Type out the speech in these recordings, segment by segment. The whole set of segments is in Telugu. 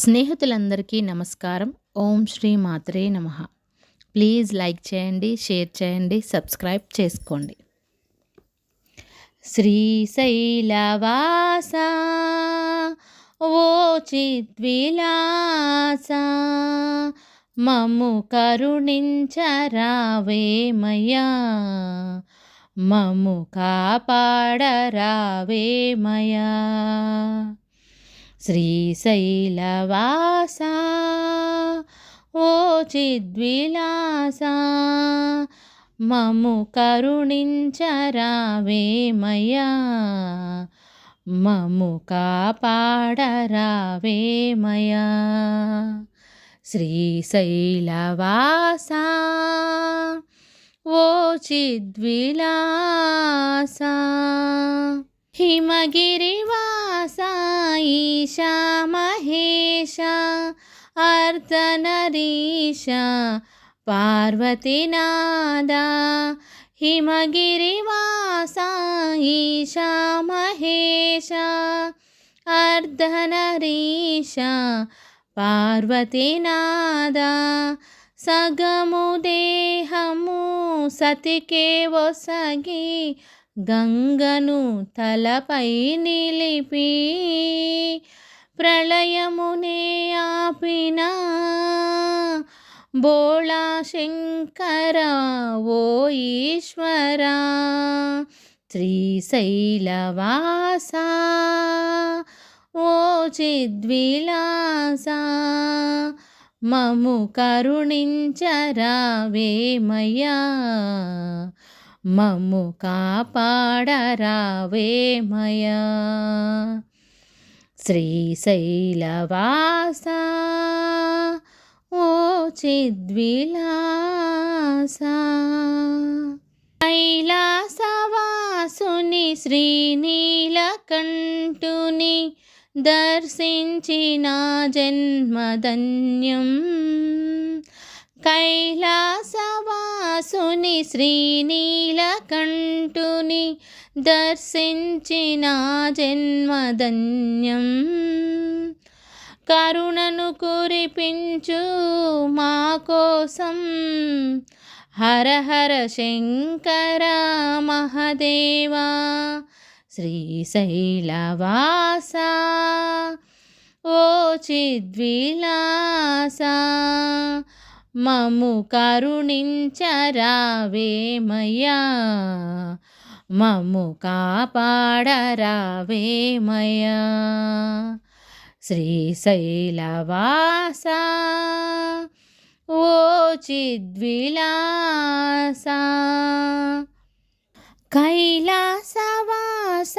స్నేహితులందరికీ నమస్కారం. ఓం శ్రీ మాత్రే నమ. ప్లీజ్ లైక్ చేయండి షేర్ చేయండి సబ్స్క్రైబ్ చేసుకోండి. శ్రీశైలవాస ఓ చిద్విలాస మము కరుణించరావేమయ్యా మము కాపాడరావేమయ్యా శ్రీశైలవాస ఓ చిద్విలాస మము కరుణించరావేమయ్యా మము కాపాడరావేమయ్యా శ్రీశైలవాస ఓ చిద్విలాస హిమగిరివాసా అర్ధనరీశ పార్వతీనాద హిమగిరివాస ఈశా మహేష అర్ధనరీష పార్వతీనాద సగము దేహము సతికే ఒసగి గంగను తలపై నిలిపి ప్రళయమునే ఆపిన బోళా శంకర ఓ ఈశ్వర. శ్రీశైలవాస ఓ చిద్విలాస. మము కరుణించరావేమయ్యా కాపాడరా వేమయా శ్రీశైలవాస ఓ చిద్విలాస కైలాసవాసుని శ్రీనీలకంఠుని దర్శించిన జన్మధన్యం. కైలాసవాసుని శ్రీనీలకంఠుని దర్శించిన జన్మధన్యం. కరుణను కురిపించు మా కోసం. హర హర శంకర మహదేవా శ్రీశైలవాస ఓ చిద్విలాస మము కరుణించరావేమయ్యా మము కాపాడరావేమయ్యా శ్రీశైలవాస. ఓ చిద్విలాస. కైలాసవాస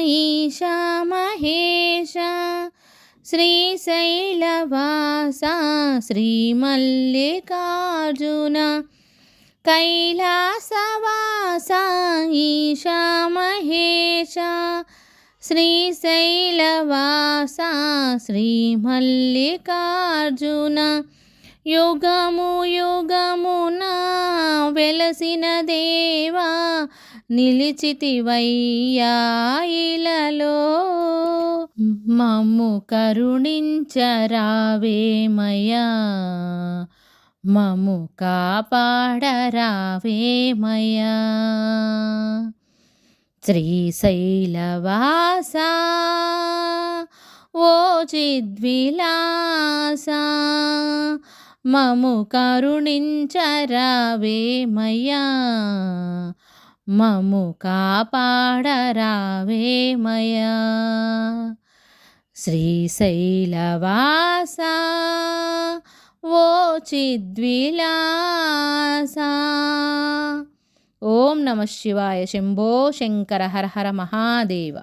ఈశా మహేశ శ్రీశైలవాస శ్రీమల్లికార్జున. కైలాసవాస ఈశా మహేశ శ్రీశైలవాస శ్రీమల్లికార్జున యుగము యుగమున వెలసిన దేవా నిలిచితివయ్యా ఇలలో మమ్ము కరుణించరావేమయ్యా మము కాపాడరావేమయ్యా శ్రీశైలవాస ఓ చిద్విలాస మము కరుణించరావేమయ్యా మము కాపాడరావేమయ్యా శ్రీశైలవాస ఓ చిద్విలాసా ఓం నమ శివాయ శంభో శంకర హర హర మహాదేవ.